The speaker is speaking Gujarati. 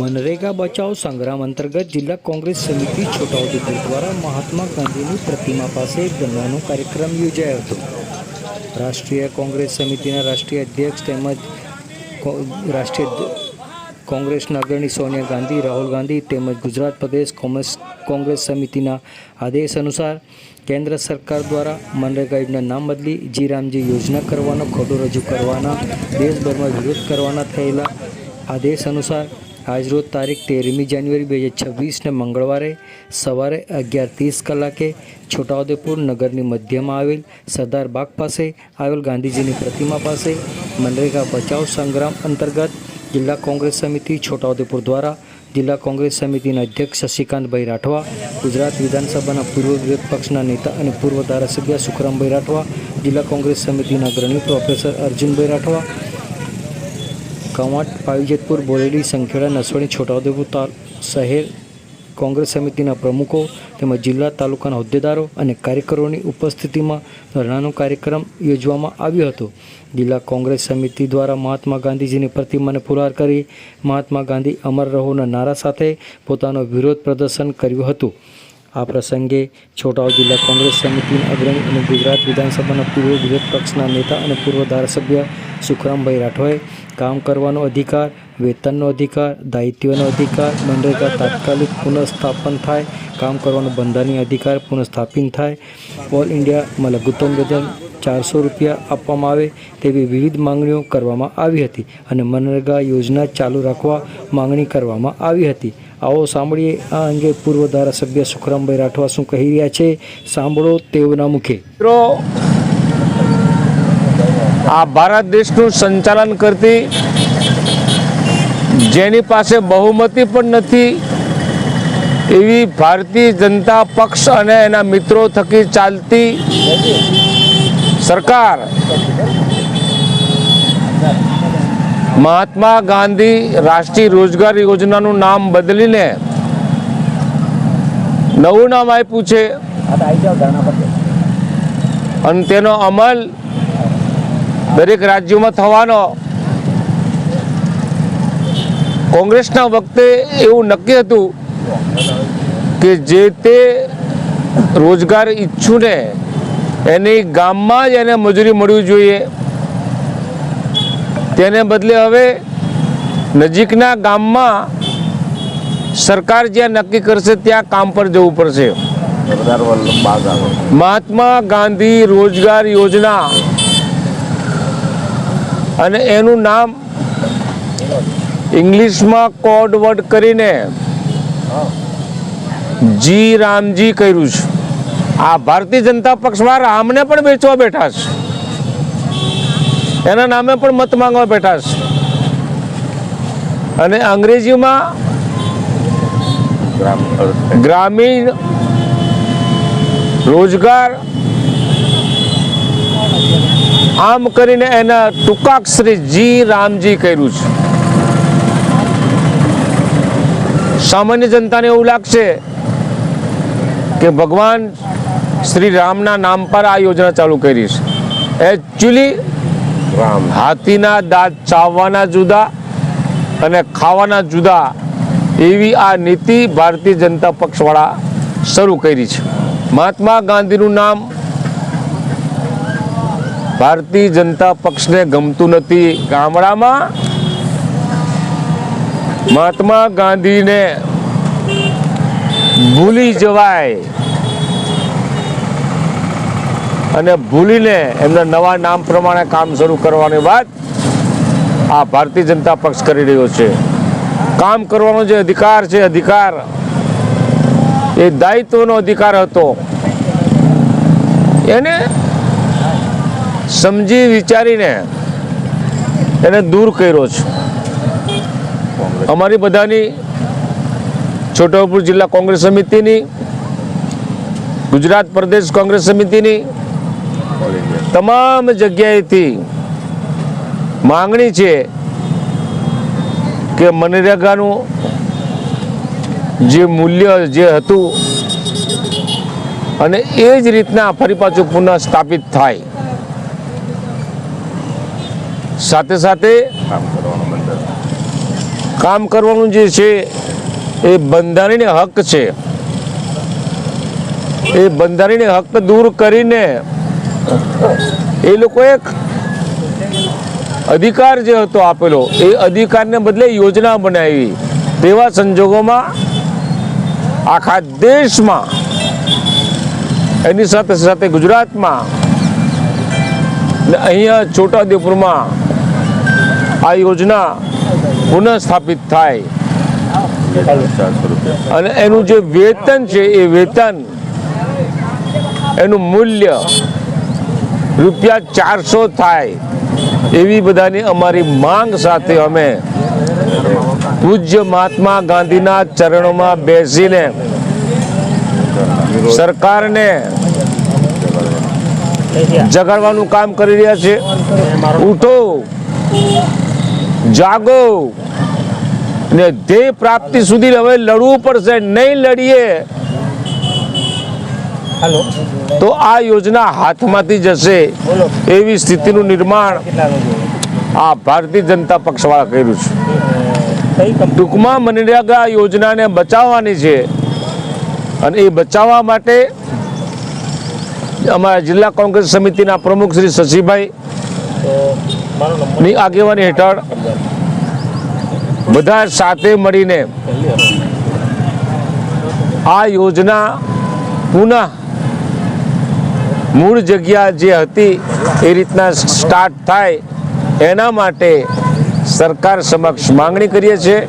મનરેગા બચાવ સંગ્રામ અંતર્ગત જિલ્લા કોંગ્રેસ સમિતિ છોટાઉદેપુર દ્વારા મહાત્મા ગાંધીની પ્રતિમા પાસે ગણવાનો કાર્યક્રમ યોજાયો હતો. રાષ્ટ્રીય કોંગ્રેસ સમિતિના રાષ્ટ્રીય અધ્યક્ષ તેમજ રાષ્ટ્રીય કોંગ્રેસના અગ્રણી સોનિયા ગાંધી, રાહુલ ગાંધી તેમજ ગુજરાત પ્રદેશ કોંગ્રેસ કોંગ્રેસ સમિતિના આદેશ અનુસાર કેન્દ્ર સરકાર દ્વારા મનરેગા યોજના નામ બદલી જી રામજી યોજના કરવાનો, ખોટો રજૂ કરવાના, દેશભરમાં વિરોધ કરવાના થયેલા આદેશ અનુસાર આજરોજ તારીખ તેરમી જાન્યુઆરી બે હજાર છવ્વીસને મંગળવારે સવારે અગિયાર ત્રીસ કલાકે છોટાઉદેપુર નગરની મધ્યમાં આવેલ સરદાર બાગ પાસે આવેલ ગાંધીજીની પ્રતિમા પાસે મનરેગા બચાવ સંગ્રામ અંતર્ગત જિલ્લા કોંગ્રેસ સમિતિ છોટાઉદેપુર દ્વારા જિલ્લા કોંગ્રેસ સમિતિના અધ્યક્ષ શશિકાંતભાઈ રાઠવા, ગુજરાત વિધાનસભાના પૂર્વ વિરોધ પક્ષના નેતા અને પૂર્વ ધારાસભ્ય સુખરામભાઈ રાઠવા, જિલ્લા કોંગ્રેસ સમિતિના અગ્રણી પ્રોફેસર અર્જુનભાઈ રાઠવા કવાંટ પાવીજેતપુર બોરેલી સંખેડા નસવાડી છોટાઉદેપુર શહેર કોંગ્રેસ સમિતિના પ્રમુખો તેમજ જિલ્લા તાલુકાના હોદ્દેદારો અને કાર્યકરોની ઉપસ્થિતિમાં ધરણાનો કાર્યક્રમ યોજવામાં આવ્યો હતો. જિલ્લા કોંગ્રેસ સમિતિ દ્વારા મહાત્મા ગાંધીજીની પ્રતિમાને પુરાર કરી મહાત્મા ગાંધી અમર રહોના નારા સાથે પોતાનો વિરોધ પ્રદર્શન કર્યું હતું. આ પ્રસંગે છોટાઉ જિલ્લા કોંગ્રેસ સમિતિના અગ્રણી અને ગુજરાત વિધાનસભાના પૂર્વ વિરોધ પક્ષના નેતા અને પૂર્વ ધારાસભ્ય સુખરામભાઈ રાઠોએ કામ કરવાનો અધિકાર, વેતનનો અધિકાર, દાયિત્વનો અધિકાર, મનરેગા તાત્કાલિક પુનઃસ્થાપન થાય, કામ કરવાનો બંધારણીય અધિકાર પુનઃસ્થાપિત થાય. ઓલ ઇન્ડિયામાં લઘુત્તમ વેતન ચારસો રૂપિયા આપવામાં આવે તેવી વિવિધ માંગણીઓ કરવામાં આવી હતી અને મનરેગા યોજના ચાલુ રાખવા માંગણી કરવામાં આવી હતી. આવો સાંભળીએ આ અંગે પૂર્વ ધારાસભ્ય સુખરામભાઈ રાઠવા શું કહી રહ્યા છે. સાંભળો તેઓના મુખે. મિત્રો આ ભારત દેશનું સંચાલન કરતી જેની પાસે બહુમતી પણ નથી એવી ભારતીય જનતા પક્ષ અને એના મિત્રો થકી ચાલતી સરકાર. મહાત્મા ગાંધી રાષ્ટ્રીય રોજગાર યોજનાનું નામ બદલીને નવું નામ આપ્યું છે. અને તેનો અમલ દરેક રાજ્યોમાં થવાનો કોંગ્રેસના વખતે એવું નક્કી હતું કે જે તે રોજગાર ઈચ્છુને એની ગામમાં જ એને મજૂરી મળવી જોઈએ. તેને બદલે હવે નજીકના ગામમાં સરકાર જ્યાં નક્કી કરશે ત્યાં કામ પર જવું પડશે. મહાત્મા ગાંધી રોજગાર યોજના અને એનું નામ ઇંગ્લિશમાં કોડ વર્ડ કરીને જી રામજી કર્યું છે. આ ભારતીય જનતા પક્ષમાં રામને પણ વેચવા બેઠા છે. એના નામે પણ મત માંગવા બેઠા છે. અને અંગ્રેજીમાં ગ્રામીણ રોજગાર આમ કરીને એના ટૂંકાક્ષરે જી રામજી કર્યું છે. સામાન્ય જનતાને એવું લાગશે કે ભગવાન શ્રી રામના નામ પર આ યોજના ચાલુ કરી છે. એકચ્યુઅલી હાથીના દાંત ચાવવાના જુદા અને ખાવાના જુદા એવી આ નીતિ ભારતીય જનતા પક્ષવાળા શરૂ કરી છે. મહાત્મા ગાંધીનું નામ ભારતીય જનતા પક્ષને ગમતું નથી. ગામડામાં મહાત્મા ગાંધીને ભૂલી જવાય. અને ભૂલીને એમના નવા નામ પ્રમાણે કામ શરૂ કરવાની વાત આ ભારતીય જનતા પક્ષ કરી રહ્યો છે. કામ કરવાનો જે અધિકાર છે, અધિકાર એ દાયિત્વનો અધિકાર હતો. એને સમજી વિચારીને એને દૂર કર્યો છે. અમારી બધાની છોટાઉપુર જિલ્લા કોંગ્રેસ સમિતિની, ગુજરાત પ્રદેશ કોંગ્રેસ સમિતિની તમામ જગ્યાએથી માંગણી છે કે મનરેગાનું જે મૂલ્ય જે હતું અને એ જ રીતના ફરી પાછું પુનઃ સ્થાપિત થાય. સાથે સાથે કામ કરવાનો જે છે એ બંધારણીય હક છે. એ બંધારણીય હક દૂર કરીને એ લોકો એક અધિકાર જે હતો આપેલો એ અધિકારને બદલે યોજના બનાવી. તેવા સંજોગોમાં આખા દેશમાં એની સાથે સાથે ગુજરાતમાં અહીંયા છોટાઉદેપુરમાં આ યોજના પુનઃ સ્થાપિત થાય. અને એનું જે વેતન છે, એ વેતન એનું મૂલ્ય રૂપિયા ચારસો થાય. એવી બધાની અમારી માંગ સાથે અમે પૂજ્ય મહાત્મા ગાંધીના ચરણોમાં બેસીને સરકારને જગાડવાનું કામ કરી રહ્યા છે ઉઠો. જાગો. ને ધ્યેય પ્રાપ્તિ સુધી હવે લડવું પડશે નહીં લડીએ. તો આ યોજના હાથમાંથી જશે. એવી સ્થિતિનું નિર્માણ આ ભારતીય જનતા પક્ષવાળા કર્યું છે. ટૂંકમાં મનરેગા યોજનાને બચાવવાની છે. અને એ બચાવવા માટે અમારા જિલ્લા કોંગ્રેસ સમિતિના પ્રમુખ શ્રી શશીભાઈ ની આગેવાની હેઠળ બધા સાથે મળીને આ યોજના પુનઃ મૂળ જગ્યા જે હતી એ રીતના સ્ટાર્ટ થાય એના માટે સરકાર સમક્ષ માંગણી કરીએ છીએ.